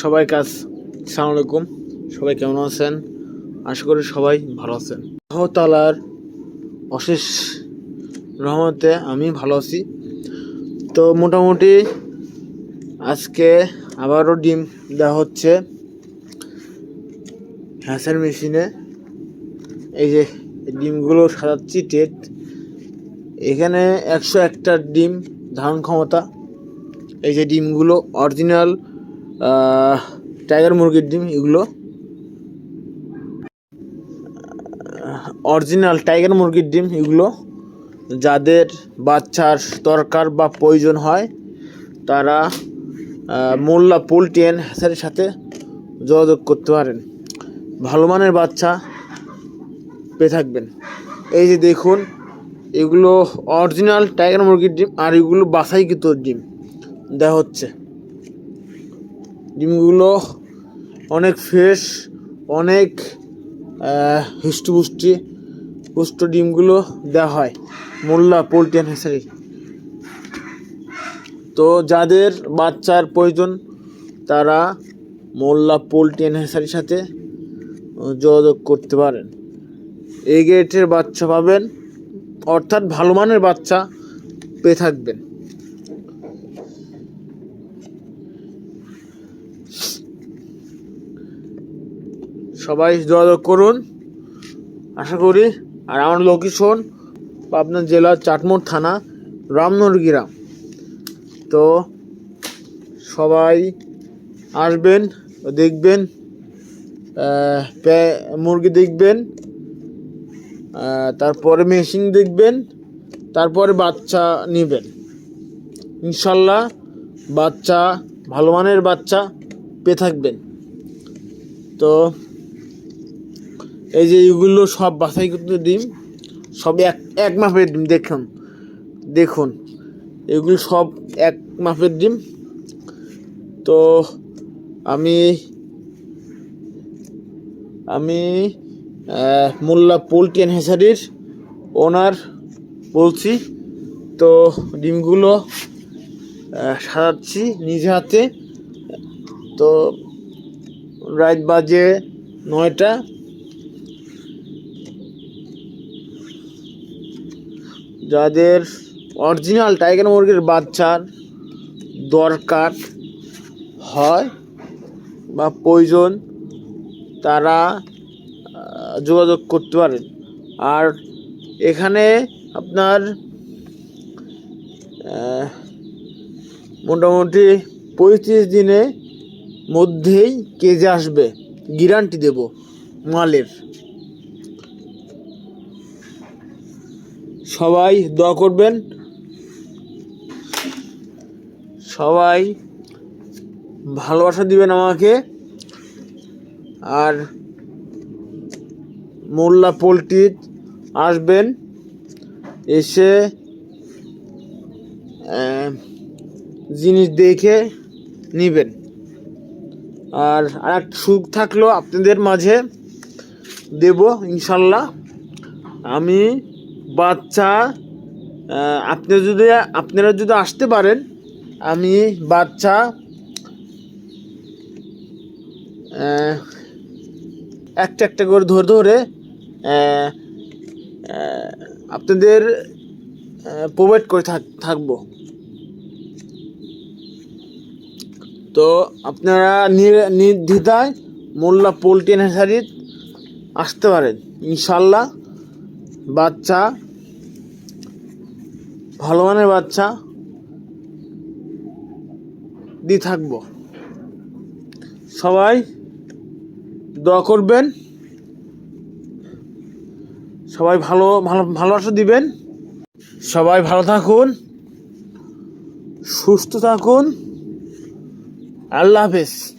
সবাই কাজ, সালাম আলাইকুম। সবাই কেমন আছেন? আশা করি সবাই ভালো আছেন। তালার অশেষ রহমতে আমি ভালো আছি। তো মোটামুটি আজকে আবারও ডিম দেওয়া হচ্ছে হ্যাঁসের মেশিনে। এই যে ডিমগুলো সাজাচ্ছি, টেট। এখানে একশো একটা ডিম ধারণ ক্ষমতা। এই যে ডিমগুলো অরিজিনাল টাইগার মুরগির ডিম, এগুলো অরিজিনাল টাইগার মুরগির ডিম, এগুলো যাদের বাচ্চার দরকার বা প্রয়োজন হয়, তারা মোল্লা পোলট্রি অ্যান্ড হ্যাচারির সাথে যোগাযোগ করতে পারেন। ভালো মানের বাচ্চা পেয়ে থাকবেন। এই যে দেখুন, এগুলো অরিজিনাল টাইগার মুরগির ডিম আর এগুলো বাসাইকৃত ডিম। দেওয়া হচ্ছে। ডিমগুলো অনেক ফ্রেশ অনেক হিষ্টপুষ্টি পুষ্ট ডিমগুলো দেওয়া হয়। মোল্লা পোলট্রি হ্যাচারি তো যাদের বাচ্চার প্রয়োজন, তারা মোল্লা পোলট্রি হ্যাচারির সাথে যোগাযোগ করতে পারেন। এই গেটের বাচ্চা পাবেন, অর্থাৎ ভালো মানের বাচ্চা পেয়ে থাকবেন। সবাই যোগাযোগ করুন। আশা করি, আর আমার লোকেশন পাবনা জেলার চাটমোড় থানা, রামনগর গ্রাম। তো সবাই আসবেন, দেখবেন মুরগি দেখবেন তারপরে মেশিন দেখবেন, তারপরে বাচ্চা নেবেন। ইনশাল্লাহ বাচ্চা, ভালো মানের বাচ্চা পেয়ে থাকবেন। তো এই যে এগুলো সব বাছাই করতে ডিম সব এক এক মাপের ডিম, দেখুন দেখুন, এগুলো সব এক মাপের ডিম। তো আমি আমি মোল্লা পোলট্রি অ্যান্ড হ্যাচারির ওনার বলছি, তো ডিমগুলো সাজাচ্ছি নিজে হাতে। তো রাত বাজে নয়টা যাদের অরিজিনাল টাইগার মুরগির বাচ্চার দরকার হয় বা প্রয়োজন, তারা যোগাযোগ করতে পারেন। আর এখানে আপনার মোটামুটি পঁয়ত্রিশ দিনে মধ্যেই কেজে আসবে। গ্যারান্টি দেব মালের। সবাই দোয়া করবেন। সবাই ভালোবাসা দিবেন আমাকে। আর মোল্লা পোলট্রি আসবেন, এসে জিনিস দেখে নেবেন। আর আর একটা সুখ থাকল আপনাদের মাঝে দেব ইনশাল্লাহ। আমি বাচ্চা আপনি যদি, আপনারা যদি আসতে পারেন, আমি বাচ্চা একটা একটা করে ধরে ধরে আপনাদের প্রোভাইড করে থাক, থাকব। তো আপনারা নির্দ্বিধায় মোল্লা পোলট্রি নার্সারির আসতে পারেন, ইনশাল্লাহ। বাচ্চা ভালো মানের বাচ্চা দিয়ে থাকব। সবাই দোয়া করবেন। সবাই ভালো ভালো, ভালোবাসা দিবেন। সবাই ভালো থাকুন, সুস্থ থাকুন। আল্লাহ হাফেজ।